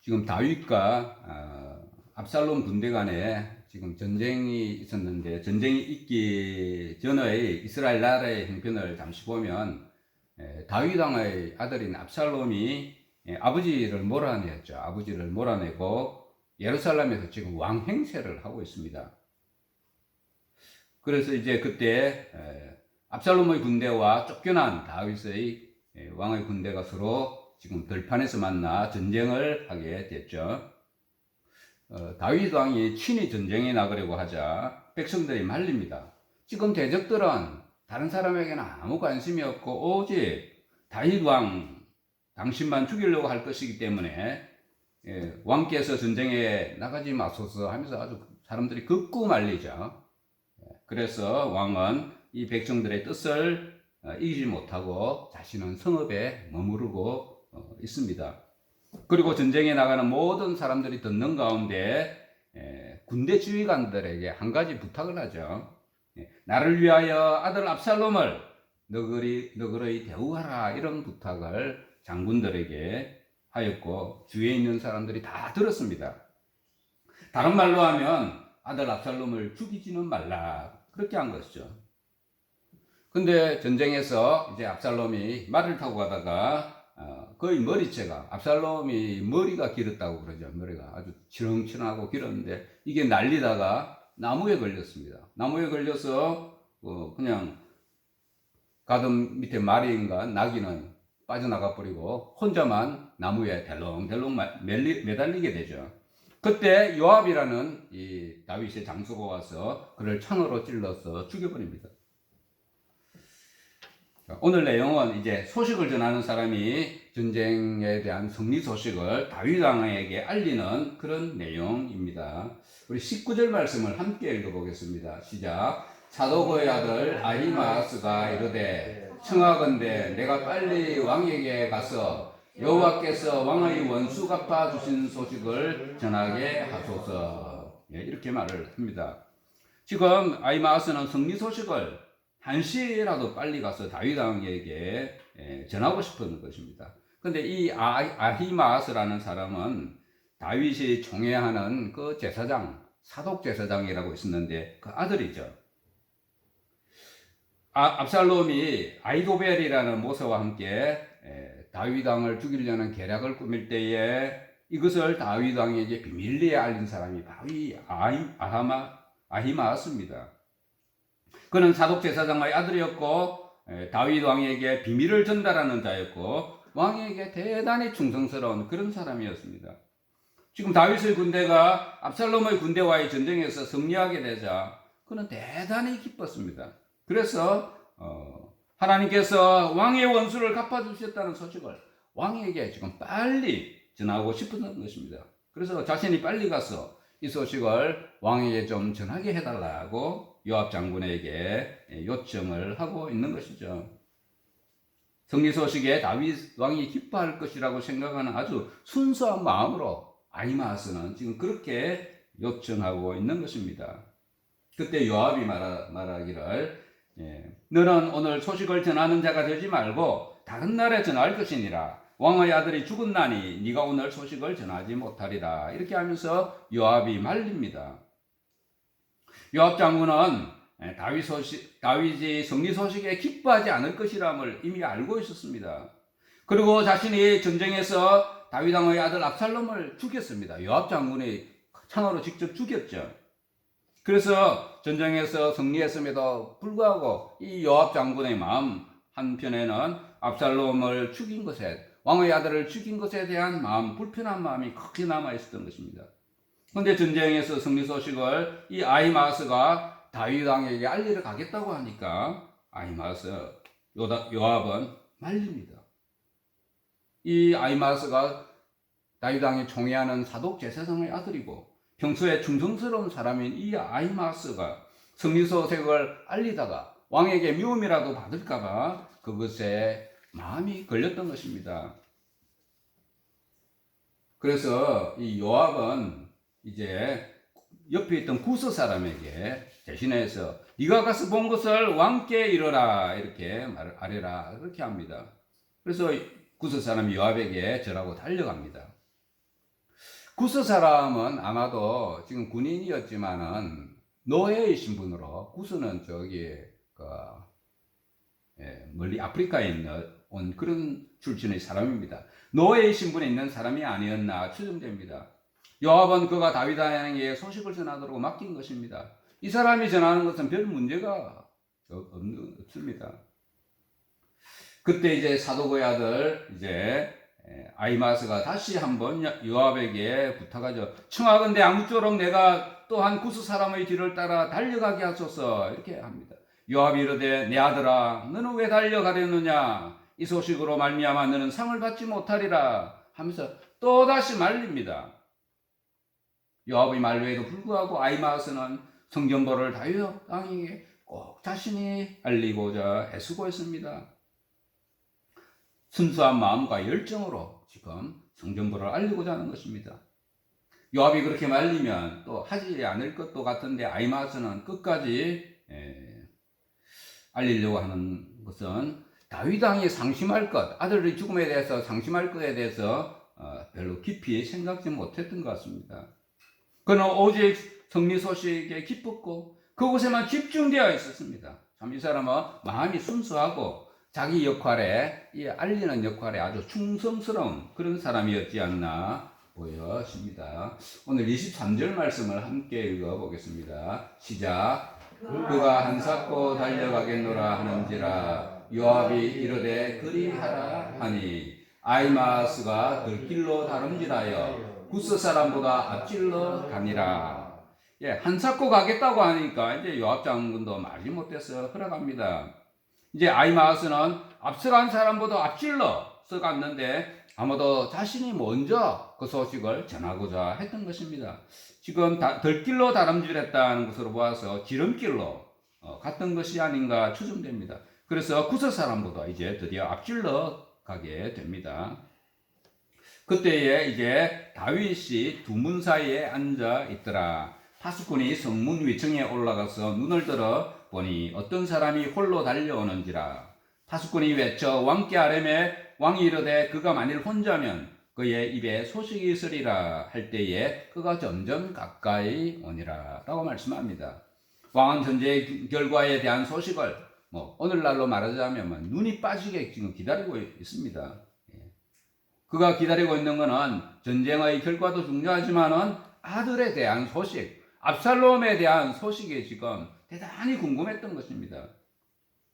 지금 다윗과 어, 압살롬 군대 간에 지금 전쟁이 있었는데 전쟁이 있기 전의 이스라엘 나라의 형편을 잠시 보면 에, 다윗 왕의 아들인 압살롬이 예, 아버지를 몰아내었죠. 아버지를 몰아내고 예루살렘에서 지금 왕 행세를 하고 있습니다. 그래서 이제 그때 에, 압살롬의 군대와 쫓겨난 다윗의 에, 왕의 군대가 서로 지금 들판에서 만나 전쟁을 하게 됐죠. 어, 다윗 왕이 친히 전쟁에 나가려고 하자 백성들이 말립니다. 지금 대적들은 다른 사람에게는 아무 관심이 없고 오직 다윗 왕 당신만 죽이려고 할 것이기 때문에 예, 왕께서 전쟁에 나가지 마소서 하면서 아주 사람들이 극구 말리죠. 예, 그래서 왕은 이 백성들의 뜻을 어, 이기지 못하고 자신은 성읍에 머무르고 어, 있습니다. 그리고 전쟁에 나가는 모든 사람들이 듣는 가운데 예, 군대 지휘관들에게 한 가지 부탁을 하죠. 예, 나를 위하여 아들 압살롬을 너그리 너그러이 대우하라 이런 부탁을 장군들에게 하였고 주위에 있는 사람들이 다 들었습니다. 다른 말로 하면 아들 압살롬을 죽이지는 말라 그렇게 한 것이죠. 근데 전쟁에서 이제 압살롬이 말을 타고 가다가 어, 거의 머리채가 압살롬이 머리가 길었다고 그러죠. 머리가 아주 치렁치렁하고 길었는데 이게 날리다가 나무에 걸렸습니다. 나무에 걸려서 어, 그냥 가슴 밑에 말인가 나귀는 빠져나가 버리고 혼자만 나무에 멜리- 매달리게 되죠. 그때 요압이라는 이 다윗의 장수가 와서 그를 창으로 찔러서 죽여버립니다. 자, 오늘 내용은 이제 소식을 전하는 사람이 전쟁에 대한 승리 소식을 다윗 왕에게 알리는 그런 내용입니다. 우리 19절 말씀을 함께 읽어보겠습니다. 시작. 사도고의 아들 아히마스가 이르되 청하건대 내가 빨리 왕에게 가서 여호와께서 왕의 원수 갚아 주신 소식을 전하게 하소서. 예, 이렇게 말을 합니다. 지금 아히마스는 승리 소식을 한시라도 빨리 가서 다윗 왕에게 예, 전하고 싶은 것입니다. 근데 이 아- 아히마스라는 사람은 다윗이 총애하는 그 제사장, 사독 제사장이라고 있었는데 그 아들이죠. 아, 압살롬이 아이도벨이라는 모세와 함께 에, 다윗 왕을 죽이려는 계략을 꾸밀 때에 이것을 다윗 왕에게 비밀리에 알린 사람이 바로 이 아히, 아하마, 아히마스입니다. 그는 사독 제사장의 아들이었고 에, 다윗 왕에게 비밀을 전달하는 자였고 왕에게 대단히 충성스러운 그런 사람이었습니다. 지금 다윗의 군대가 압살롬의 군대와의 전쟁에서 승리하게 되자 그는 대단히 기뻤습니다. 그래서 어, 하나님께서 왕의 원수를 갚아주셨다는 소식을 왕에게 지금 빨리 전하고 싶은 것입니다. 그래서 자신이 빨리 가서 이 소식을 왕에게 좀 전하게 해달라고 요압 장군에게 요청을 하고 있는 것이죠. 승리 소식에 다윗 왕이 기뻐할 것이라고 생각하는 아주 순수한 마음으로 아이마스는 지금 그렇게 요청하고 있는 것입니다. 그때 요압이 말하, 말하기를 예, 너는 오늘 소식을 전하는 자가 되지 말고 다른 날에 전할 것이니라. 왕의 아들이 죽었나니 네가 오늘 소식을 전하지 못하리라. 이렇게 하면서 요압이 말립니다. 요압 장군은 예, 다윗 소식, 다윗이 승리 소식에 기뻐하지 않을 것이람을 이미 알고 있었습니다. 그리고 자신이 전쟁에서 다윗 왕의 아들 압살롬을 죽였습니다. 요압 장군이 창으로 직접 죽였죠. 그래서 전쟁에서 승리했음에도 불구하고 이 요압 장군의 마음 한편에는 압살롬을 죽인 것에 왕의 아들을 죽인 것에 대한 마음 불편한 마음이 크게 남아 있었던 것입니다. 그런데 전쟁에서 승리 소식을 이 아이마스가 다윗 왕에게 알리러 가겠다고 하니까 아이마스 요압은 말립니다. 이 아이마스가 다윗 왕이 총애하는 사독 제사장의 아들이고 평소에 충성스러운 사람인 이 아이마스가 승리 소식을 알리다가 왕에게 미움이라도 받을까봐 그것에 마음이 걸렸던 것입니다. 그래서 이 요압은 이제 옆에 있던 구서 사람에게 대신해서 네가 가서 본 것을 왕께 이르라 이렇게 말을 하래라 그렇게 합니다. 그래서 구서 사람이 요압에게 절하고 달려갑니다. 구스 사람은 아마도 지금 군인이었지만은 노예의 신분으로 구스는 저기 그 예, 멀리 아프리카에 있는 온 그런 출신의 사람입니다. 노예의 신분에 있는 사람이 아니었나 추정됩니다. 요압은 그가 다윗 왕에게 소식을 전하도록 맡긴 것입니다. 이 사람이 전하는 것은 별 문제가 없습니다. 그때 이제 사도고의 아들 이제 에, 아이마스가 다시 한번 요- 요압에게 부탁하죠. 청하건대 아무쪼록 내가 또한 구스 사람의 뒤를 따라 달려가게 하소서 이렇게 합니다. 요압이 이르되 내 아들아 너는 왜 달려가려느냐 이 소식으로 말미암아 너는 상을 받지 못하리라 하면서 또 다시 말립니다. 요압의 말로에도 불구하고 아이마스는 성전벌을 다윗 왕에게 꼭 자신이 알리고자 애쓰고했습니다. 순수한 마음과 열정으로 지금 성전벌을 알리고자 하는 것입니다. 요압이 그렇게 말리면 또 하지 않을 것도 같은데 아이마스는 끝까지 에, 알리려고 하는 것은 다윗 왕이 상심할 것, 아들의 죽음에 대해서 상심할 것에 대해서 어, 별로 깊이 생각지 못했던 것 같습니다. 그는 오직 승리 소식에 기뻤고 그곳에만 집중되어 있었습니다. 참 이 사람은 마음이 순수하고 자기 역할에 이 알리는 역할에 아주 충성스러운 그런 사람이었지 않나 보여집니다. 오늘 23절 말씀을 함께 읽어보겠습니다. 시작. 그가 한사코 달려가겠노라 하는지라 요압이 이르되 그리하라 하니 아이마스가 들길로 다름질하여 구스 사람보다 앞질러 가니라. 예, 한사코 가겠다고 하니까 이제 요압 장군도 말이 못해서 허락합니다. 이제 아이마스는 앞서간 사람보다 앞질러 서 갔는데 아마도 자신이 먼저 그 소식을 전하고자 했던 것입니다. 지금 다, 들길로 다름질했다는 것으로 보아서 지름길로 어, 갔던 것이 아닌가 추정됩니다. 그래서 구서 사람보다 이제 드디어 앞질러 가게 됩니다. 그때에 이제 다윗이 두문 사이에 앉아 있더라. 파수꾼이 성문 위층에 올라가서 눈을 들어 보니 어떤 사람이 홀로 달려오는지라. 파수꾼이 외쳐 왕께 아뢰매 왕이 이르되 그가 만일 혼자면 그의 입에 소식이 있으리라 할 때에 그가 점점 가까이 오니라 라고 말씀합니다. 왕은 전제의 결과에 대한 소식을 뭐 오늘날로 말하자면 뭐 눈이 빠지게 지금 기다리고 있습니다. 예. 그가 기다리고 있는 것은 전쟁의 결과도 중요하지만은 아들에 대한 소식, 압살롬에 대한 소식이 지금 대단히 궁금했던 것입니다.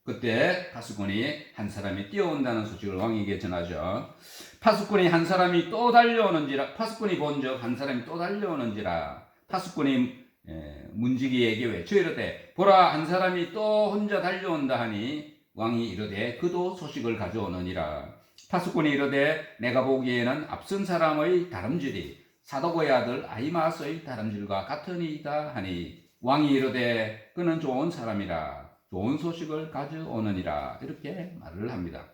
그때 파수꾼이 한 사람이 뛰어온다는 소식을 왕에게 전하죠. 파수꾼이 한 사람이 또 달려오는지라 파수꾼이 본즉 한 사람이 또 달려오는지라 파수꾼이 예, 문지기에게 외쳐 이르되 보라 한 사람이 또 혼자 달려온다 하니 왕이 이르되 그도 소식을 가져오느니라 파수꾼이 이르되 내가 보기에는 앞선 사람의 다름질이 사도고의 아들 아이마스의 다름질과 같으니이다 하니 왕이 이르되 그는 좋은 사람이라 좋은 소식을 가져오느니라 이렇게 말을 합니다.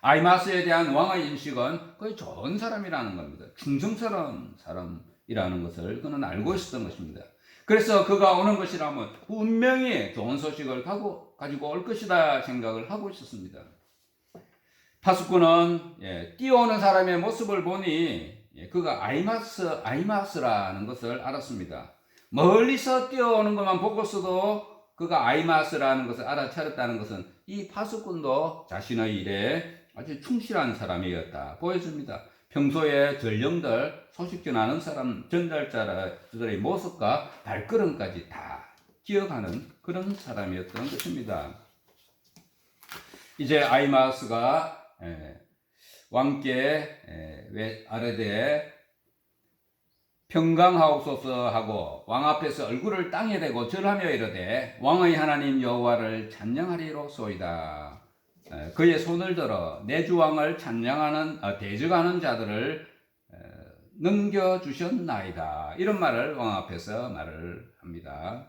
아이마스에 대한 왕의 인식은 거의 좋은 사람이라는 겁니다. 충성스러운 사람이라는 것을 그는 알고 있었던 것입니다. 그래서 그가 오는 것이라면 분명히 좋은 소식을 가지고 올 것이다 생각을 하고 있었습니다. 파수꾼은 예, 뛰어오는 사람의 모습을 보니 예, 그가 아이마스, 아이마스라는 것을 알았습니다. 멀리서 뛰어오는 것만 보고서도 그가 아이마스라는 것을 알아차렸다는 것은 이 파수꾼도 자신의 일에 아주 충실한 사람이었다 보여줍니다. 평소에 전령들 소식 전하는 사람 전달자들의 모습과 발걸음까지 다 기억하는 그런 사람이었던 것입니다. 이제 아이마스가 에, 왕께 에, 왜 아래되 평강하옵소서 하고 왕 앞에서 얼굴을 땅에 대고 절하며 이르되 왕의 하나님 여호와를 찬양하리로소이다. 에, 그의 손을 들어 내 주 왕을 찬양하는 어, 대적하는 자들을 에, 넘겨 주셨나이다. 이런 말을 왕 앞에서 말을 합니다.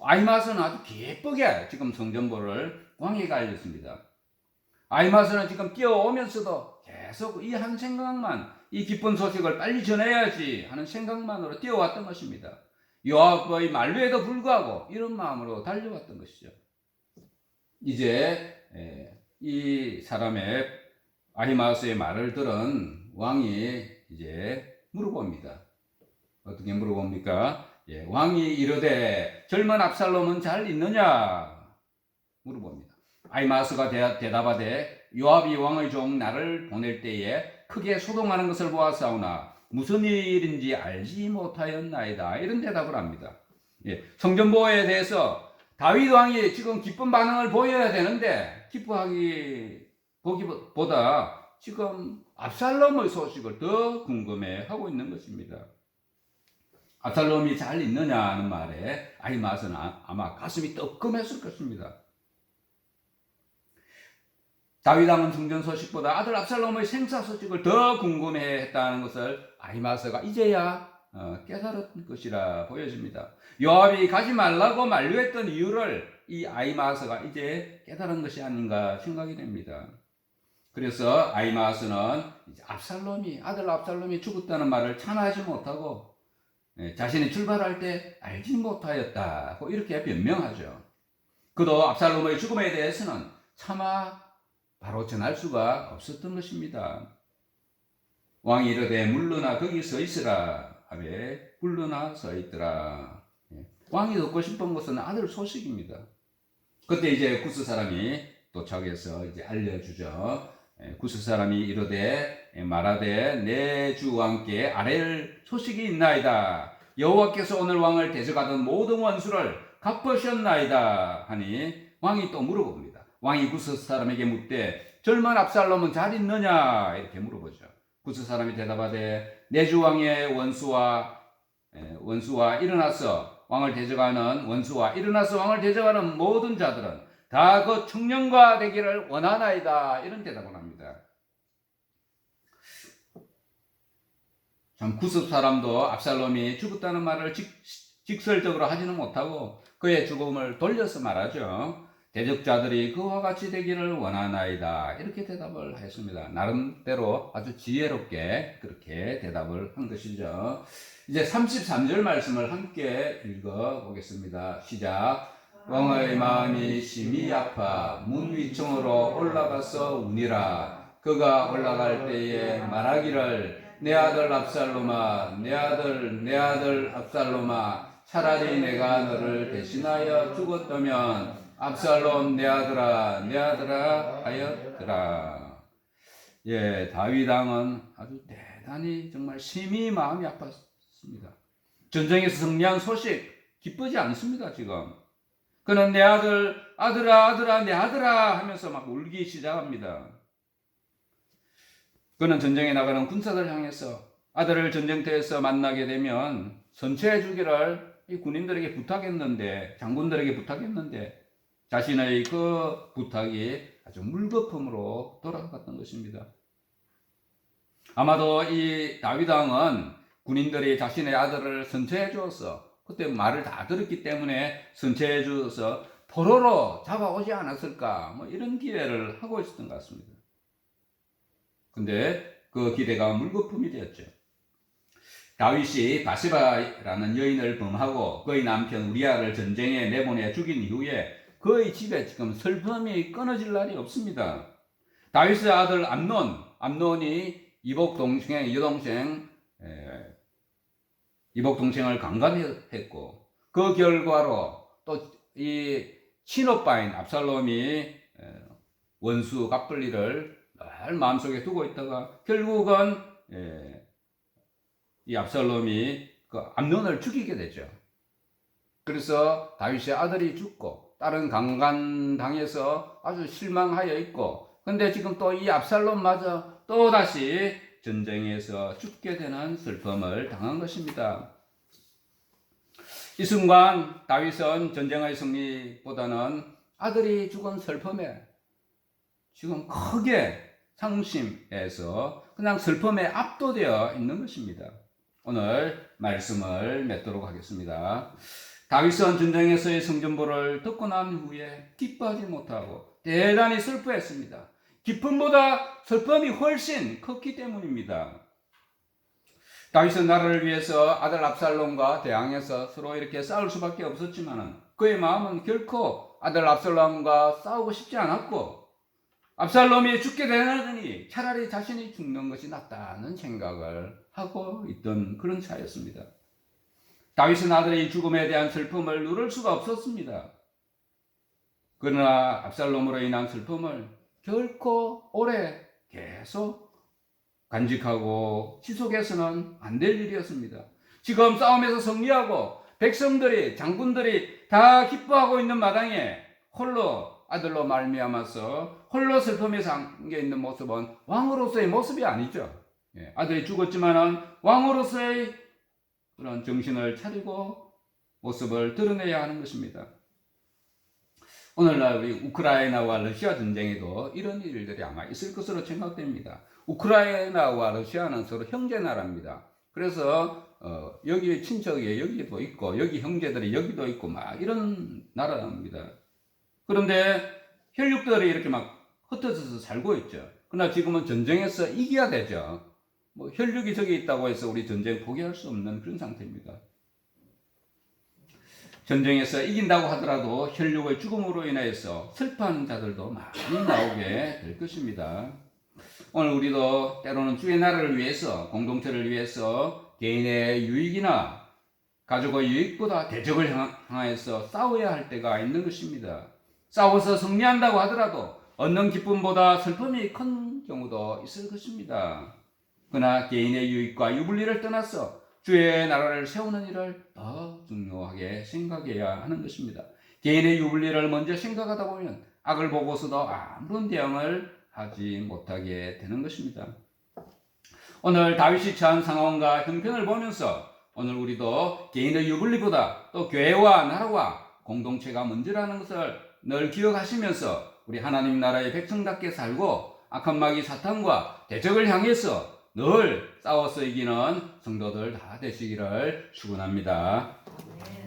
아이마스는 아주 기쁘게 지금 성전보를 왕에게 알렸습니다. 아이마스는 지금 뛰어오면서도 계속 이 한 생각만 이 기쁜 소식을 빨리 전해야지 하는 생각만으로 뛰어왔던 것입니다. 요압의 만류에도 불구하고 이런 마음으로 달려왔던 것이죠. 이제 에, 이 사람의 아히마스의 말을 들은 왕이 이제 물어봅니다. 어떻게 물어봅니까? 예, 왕이 이르되 젊은 압살롬은 잘 있느냐? 물어봅니다. 아이마스가 대, 대답하되 요압 이 왕의 종 나를 보낼 때에 크게 소동하는 것을 보았사오나 무슨 일인지 알지 못하였나이다. 이런 대답을 합니다. 예, 성전 보호에 대해서 다윗 왕이 지금 기쁜 반응을 보여야 되는데 기뻐하기 보기보다 지금 압살롬의 소식을 더 궁금해하고 있는 것입니다. 압살롬이 잘 있느냐 하는 말에 아이마스는 아마 가슴이 뜨끔했을 것입니다. 다윗 왕은 승전 소식보다 아들 압살롬의 생사 소식을 더 궁금해했다는 것을 아이마스가 이제야 어, 깨달은 것이라 보여집니다. 요압이 가지 말라고 만류했던 이유를 이 아이마스가 이제 깨달은 것이 아닌가 생각이 됩니다. 그래서 아이마스는 압살롬이 아들 압살롬이 죽었다는 말을 참아하지 못하고 예, 자신이 출발할 때 알지 못하였다고 이렇게 변명하죠. 그도 압살롬의 죽음에 대해서는 차마 바로 전할 수가 없었던 것입니다. 왕이 이르되 물러나 거기 서 있으라 하매 물러나 서 있더라. 예. 왕이 듣고 싶은 것은 아들 소식입니다. 그때 이제 구스 사람이 도착해서 이제 알려주죠. 예, 구스 사람이 이르되 말하되 내 주 왕께 아랠 소식이 있나이다. 여호와께서 오늘 왕을 대적하던 모든 원수를 갚으셨나이다 하니 왕이 또 물어봅니다. 왕이 구스 사람에게 묻되 젊은 압살롬은 잘 있느냐 이렇게 물어보죠. 구스 사람이 대답하되 내주 왕의 원수와 에, 원수와 일어나서 왕을 대적하는 원수와 일어나서 왕을 대적하는 모든 자들은 다 그 청년과 되기를 원하나이다 이런 대답을 합니다. 참 구습 사람도 압살롬이 죽었다는 말을 직, 직설적으로 하지는 못하고 그의 죽음을 돌려서 말하죠. 대적자들이 그와 같이 되기를 원하나이다. 이렇게 대답을 했습니다. 나름대로 아주 지혜롭게 그렇게 대답을 한 것이죠. 이제 33절 말씀을 함께 읽어 보겠습니다. 시작. 왕의 마음이 심히 아파 문 위층으로 올라가서 우니라. 그가 올라갈 때에 말하기를 내 아들 압살롬아, 내 아들, 내 아들 압살롬아, 차라리 내가 너를 대신하여 죽었다면 압살롬 내 아들아 내 아들아 하였더라. 예, 다윗 왕은 아주 대단히 정말 심히 마음이 아팠습니다. 전쟁에서 승리한 소식 기쁘지 않습니다, 지금. 그는 내 아들, 아들아, 아들아, 내 아들아 하면서 막 울기 시작합니다. 그는 전쟁에 나가는 군사들 향해서 아들을 전쟁터에서 만나게 되면 선처해 주기를 이 군인들에게 부탁했는데, 장군들에게 부탁했는데, 자신의 그 부탁이 아주 물거품으로 돌아갔던 것입니다. 아마도 이 다윗 왕은 군인들이 자신의 아들을 선처해 주어서 그때 말을 다 들었기 때문에 선처해 주어서 포로로 잡아오지 않았을까 뭐 이런 기대를 하고 있었던 것 같습니다. 근데 그 기대가 물거품이 되었죠. 다윗이 바세바라는 여인을 범하고 그의 남편 우리아를 전쟁에 내보내 죽인 이후에 그의 집에 지금 슬픔이 끊어질 날이 없습니다. 다윗의 아들 암논, 암논이 이복 동생, 여동생, 이복 동생을 강간했고 그 결과로 또 이 친오빠인 압살롬이 원수 일을 늘 마음속에 두고 있다가 결국은 이 압살롬이 그 암논을 죽이게 되죠. 그래서 다윗의 아들이 죽고 딸은 강간당해서 아주 실망하여 있고 근데 지금 또 이 압살롬마저 또다시 전쟁에서 죽게 되는 슬픔을 당한 것입니다. 이 순간 다윗은 전쟁의 승리보다는 아들이 죽은 슬픔에 지금 크게 상심해서 그냥 슬픔에 압도되어 있는 것입니다. 오늘 말씀을 맺도록 하겠습니다. 다윗은 전쟁에서의 성전보를 듣고 난 후에 기뻐하지 못하고 대단히 슬퍼했습니다. 기쁨보다 슬픔이 훨씬 컸기 때문입니다. 다윗은 나라를 위해서 아들 압살롬과 대항해서 서로 이렇게 싸울 수밖에 없었지만 그의 마음은 결코 아들 압살롬과 싸우고 싶지 않았고 압살롬이 죽게 되느니 차라리 자신이 죽는 것이 낫다는 생각을 하고 있던 그런 차였습니다. 다윗은 아들의 죽음에 대한 슬픔을 누를 수가 없었습니다. 그러나 압살롬으로 인한 슬픔을 결코 오래 계속 간직하고 지속해서는 안 될 일이었습니다. 지금 싸움에서 승리하고 백성들이 장군들이 다 기뻐하고 있는 마당에 홀로 아들로 말미암아서 홀로 슬픔에 잠겨 있는 모습은 왕으로서의 모습이 아니죠. 예, 아들이 죽었지만은 왕으로서의 그런 정신을 차리고 모습을 드러내야 하는 것입니다. 오늘날 우리 우크라이나와 러시아 전쟁에도 이런 일들이 아마 있을 것으로 생각됩니다. 우크라이나와 러시아는 서로 형제 나라입니다. 그래서 어, 여기 친척이 여기도 있고 여기 형제들이 여기도 있고 막 이런 나라입니다. 그런데 혈육들이 이렇게 막 흩어져서 살고 있죠. 그러나 지금은 전쟁에서 이겨야 되죠. 뭐 혈육이 저기 있다고 해서 우리 전쟁 포기할 수 없는 그런 상태입니다. 전쟁에서 이긴다고 하더라도 혈육의 죽음으로 인해서 슬퍼하는 자들도 많이 나오게 될 것입니다. 오늘 우리도 때로는 주의 나라를 위해서, 공동체를 위해서 개인의 유익이나 가족의 유익보다 대적을 향- 향하여서 싸워야 할 때가 있는 것입니다. 싸워서 승리한다고 하더라도 얻는 기쁨보다 슬픔이 큰 경우도 있을 것입니다. 그러나 개인의 유익과 유불리를 떠나서 주의 나라를 세우는 일을 더 중요하게 생각해야 하는 것입니다. 개인의 유불리를 먼저 생각하다 보면 악을 보고서도 아무런 대응을 하지 못하게 되는 것입니다. 오늘 다윗이 처한 상황과 형편을 보면서 오늘 우리도 개인의 유불리보다 또 교회와 나라와 공동체가 먼저라는 것을 늘 기억하시면서 우리 하나님 나라의 백성답게 살고 악한 마귀 사탄과 대적을 향해서 늘 싸워서 이기는 성도들 다 되시기를 축원합니다. 네.